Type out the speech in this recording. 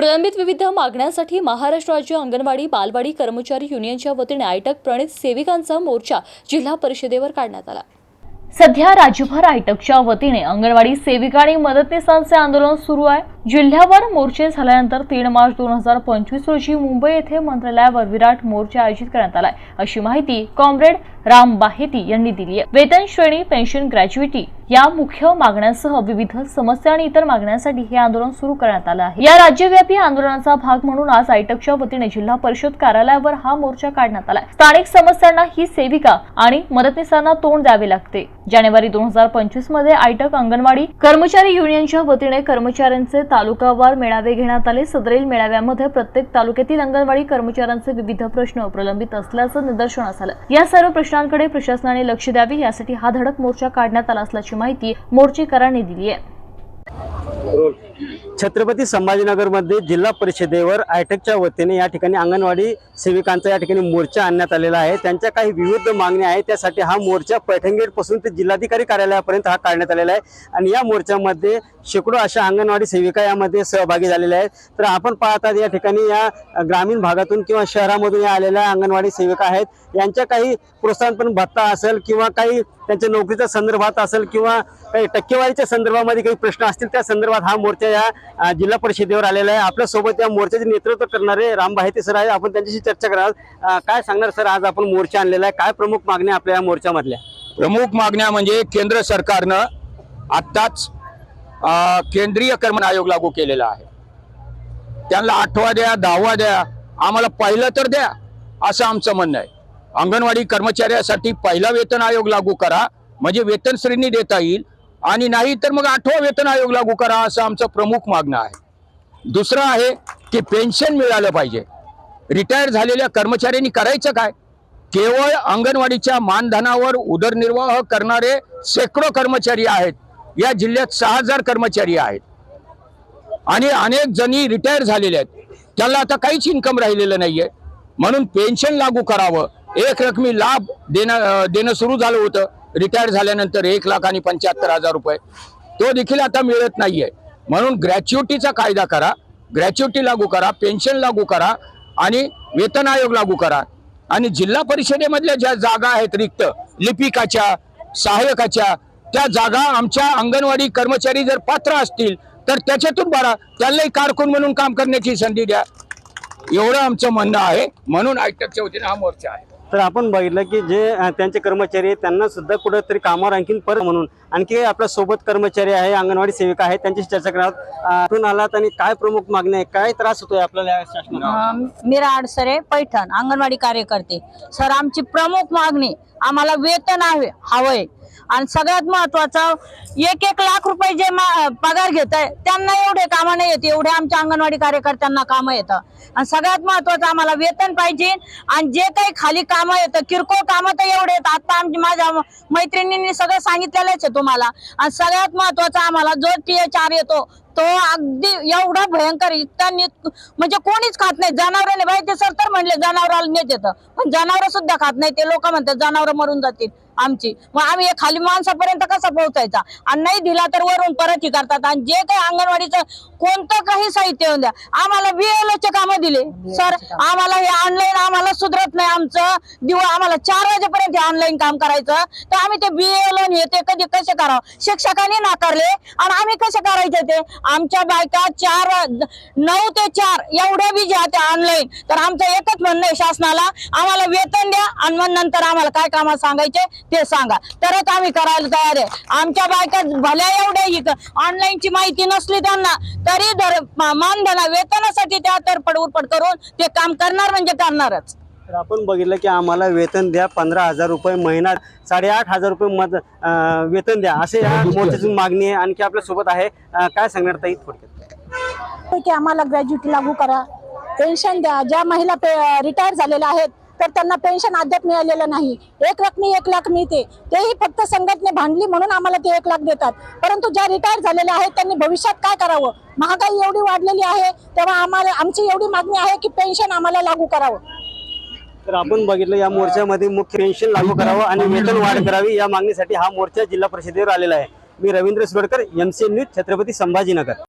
प्रलंबित विविध मागण्यांसाठी महाराष्ट्र राज्य अंगणवाडी बालवाडी कर्मचारी युनियनच्या वतीने आयटक प्रणित सेविकांचा मोर्चा जिल्हा परिषदेवर काढण्यात आला. सध्या राज्यभर आयटकच्या वतीने अंगणवाडी सेविका आणि मदतनीसांचे आंदोलन सुरू आहे. जिल्ह्यावर मोर्चे झाल्यानंतर तीन मार्च दोन हजार पंचवीस रोजी मुंबई येथे मंत्रालयावर विराट मोर्चा आयोजित करण्यात आलाय. अशी माहिती कॉम्रेड राम बाहेती यांनी दिली आहे. वेतन श्रेणी पेन्शन ग्रॅज्युएटी या मुख्य मागण्यांसह विविध समस्या आणि इतर मागण्यांसाठी हे आंदोलन सुरू करण्यात आलं आहे. या राज्यव्यापी आंदोलनाचा भाग म्हणून आज आयटकच्या वतीने जिल्हा परिषद कार्यालयावर हा मोर्चा काढण्यात आलाय. स्थानिक समस्यांना ही सेविका आणि मदतनीसांना तोंड द्यावे लागते. जानेवारी दोन हजार पंचवीसमध्ये आयटक अंगणवाडी कर्मचारी युनियनच्या वतीने कर्मचाऱ्यांचे तालुकावार मेळावे घेण्यात आले. सदरील मेळाव्यामध्ये प्रत्येक तालुक्यातील अंगणवाडी कर्मचाऱ्यांचे विविध प्रश्न प्रलंबित असल्याचं निदर्शनास आलं. या सर्व प्रश्नांकडे प्रशासनाने लक्ष द्यावे यासाठी हा धडक मोर्चा काढण्यात आला असल्याची माहिती मोर्चेकरांनी दिली आहे. छत्रपती संभाजीनगरमध्ये जिल्हा परिषदेवर आयटकच्या वतीने या ठिकाणी अंगणवाडी सेविकांचा या ठिकाणी मोर्चा आणण्यात आलेला आहे. त्यांच्या काही विविध मागण्या आहेत. त्यासाठी हा मोर्चा पैठणगेटपासून ते जिल्हाधिकारी कार्यालयापर्यंत हा काढण्यात आलेला आहे. आणि या मोर्चामध्ये शेकडो अशा अंगणवाडी सेविका यामध्ये सहभागी झालेल्या आहेत. तर आपण पाहतात या ठिकाणी या ग्रामीण भागातून किंवा शहरामधून या आलेल्या अंगणवाडी सेविका आहेत. यांच्या काही प्रोत्साहनपण भत्ता असेल किंवा काही त्यांच्या नोकरीच्या संदर्भात असेल किंवा काही टक्केवारीच्या संदर्भामध्ये काही प्रश्न असतील त्या संदर्भात हा मोर्चा या जिल्हा परिषदेवर आलेला आहे. आपल्यासोबत या मोर्चाचे नेतृत्व करणारे राम बाहेते सर आहे आपण त्यांच्याशी चर्चा कराल. काय सांगणार सर आज आपण मोर्चा आणलेला आहे? काय प्रमुख मागण्या आपल्या या मोर्चामधल्या? प्रमुख मागण्या म्हणजे केंद्र सरकारनं आत्ताच केंद्रीय कर्मण आयोग लागू केलेला आहे. त्यांना आठवा द्या दहावा द्या आम्हाला पहिलं तर द्या असं आमचं म्हणणं आहे. अंगणवाडी कर्मचाऱ्यासाठी पहिला वेतन आयोग लागू करा. म्हणजे वेतन श्रेणी देता येईल. आणि नाही तर मग आठवा वेतन आयोग लागू करा असं आमचं प्रमुख मागणं आहे. दुसरं आहे की पेन्शन मिळालं पाहिजे. रिटायर झालेल्या कर्मचाऱ्यांनी करायचं काय? केवळ अंगणवाडीच्या मानधनावर उदरनिर्वाह करणारे शेकडो कर्मचारी आहेत. या जिल्ह्यात सहा हजार कर्मचारी आहेत. आणि अनेक जणी रिटायर झालेले आहेत. त्याला आता काहीच इन्कम राहिलेलं नाहीये. म्हणून पेन्शन लागू करावं. एक रकमी लाभ देणं देणं सुरू झालं होतं. रिटायर झाल्यानंतर एक लाख आणि पंच्याहत्तर हजार रुपये. तो देखील आता मिळत नाही आहे म्हणून ग्रॅच्युटीचा कायदा करा. ग्रॅच्युटी लागू करा. पेन्शन लागू करा. आणि वेतन आयोग लागू करा. आणि जिल्हा परिषदेमधल्या ज्या जागा आहेत रिक्त लिपिकाच्या सहाय्यकाच्या त्या जागा आमच्या अंगणवाडी कर्मचारी जर पात्र असतील तर त्याच्यातून बरा त्यांनाही कारकून म्हणून काम करण्याची संधी द्या. एवढं आमचं म्हणणं आहे. म्हणून आयटकच्या वतीने हा मोर्चा आहे. तर आपण बघितलं की जे त्यांचे कर्मचारी आहेत त्यांना सुद्धा कुठंतरी कामावर आणखीन परत म्हणून आणखी काही आपल्यासोबत कर्मचारी आहे अंगणवाडी सेविका आहेत त्यांच्याशी चर्चा करणार कुठून आलात आणि काय प्रमुख मागणी आहे काय त्रास होतोय आपल्याला मीरा आडसरे पैठण अंगणवाडी कार्यकर्ते. सर आमची प्रमुख मागणी आम्हाला वेतन हवे हवंय. आणि सगळ्यात महत्वाचं एक एक लाख रुपये जे पगार घेत आहे त्यांना एवढे कामं नाही येत एवढे आमच्या अंगणवाडी कार्यकर्त्यांना कामं येतं. आणि सगळ्यात महत्वाचं आम्हाला वेतन पाहिजे आणि जे काही खाली कामं येतं किरकोळ कामं तर एवढे येत आता आमची माझ्या मैत्रिणींनी सगळं सांगितलेलंच आहे तुम्हाला. आणि सगळ्यात महत्वाचं आम्हाला जो टी एच आर येतो तो अगदी एवढा भयंकर इतका म्हणजे कोणीच खात नाही. जनावरांनी बाई ते सर तर म्हणले जनावराला नेत येतं. पण जनावर सुद्धा खात नाही. ते लोक म्हणतात जनावर मरून जातील आमची. मग आम्ही खाली माणसापर्यंत कसा पोहोचायचा? आणि नाही दिला तर वरून परत ही करतात. आणि जे काही अंगणवाडीचं कोणतं काही साहित्य येऊन द्या आम्हाला BLO चे कामं दिले. सर आम्हाला हे ऑनलाईन आम्हाला सुधरत नाही आमचं. दिवस आम्हाला चार वाजेपर्यंत हे ऑनलाईन काम करायचं. तर आम्ही ते बीएलओ हे ते कधी कसे करावं? शिक्षकांनी नाकारले. आणि आम्ही कसे करायचे ते? आमच्या बायका चार नऊ ते चार एवढ्या बी ज्या त्या ऑनलाईन तर आमचं एकच म्हणणं आहे शासनाला आम्हाला वेतन द्या आणि मग नंतर आम्हाला काय कामात सांगायचे ते सांगा. तरच आम्ही करायला तयार आहे. आमच्या बायका भल्या एवढ्या ऑनलाईनची माहिती नसली त्यांना तरी दर मानधना वेतनासाठी त्या तरपड उरपड करून ते काम करणार म्हणजे करणारच. तर आपण बघितलं की आम्हाला वेतन द्या पंधरा हजार रुपये महिना साडेआठ हजार रुपये अ, वेतन द्या. असे या मोर्चाची मागणी आहे आणखी आपल्यासोबत आहे. अ, काय सांगणार ताई थोडक्यात? की आम्हाला ग्रॅज्युटी लागू करा. पेन्शन द्या. ज्या महिला रिटायर झालेल्या आहेत तर त्यांना पेन्शन अद्याप मिळालेलं नाही. एक रकमी एक लाख मिळते. तेही फक्त संघटने भांडली म्हणून आम्हाला ते एक लाख देतात. परंतु ज्या रिटायर झालेल्या आहेत त्यांनी भविष्यात काय करावं? महागाई एवढी वाढलेली आहे तेव्हा आम्हाला आमची एवढी मागणी आहे की पेन्शन आम्हाला लागू करावं. तर आपण बघितलं या मोर्चामध्ये मुख्य पेन्शन लागू करावं आणि वेतन वाढ करावी या मागणीसाठी हा मोर्चा जिल्हा परिषदेवर आलेला आहे. मी रवींद्र सुरडकर एमसीएन न्यूज छत्रपती संभाजीनगर.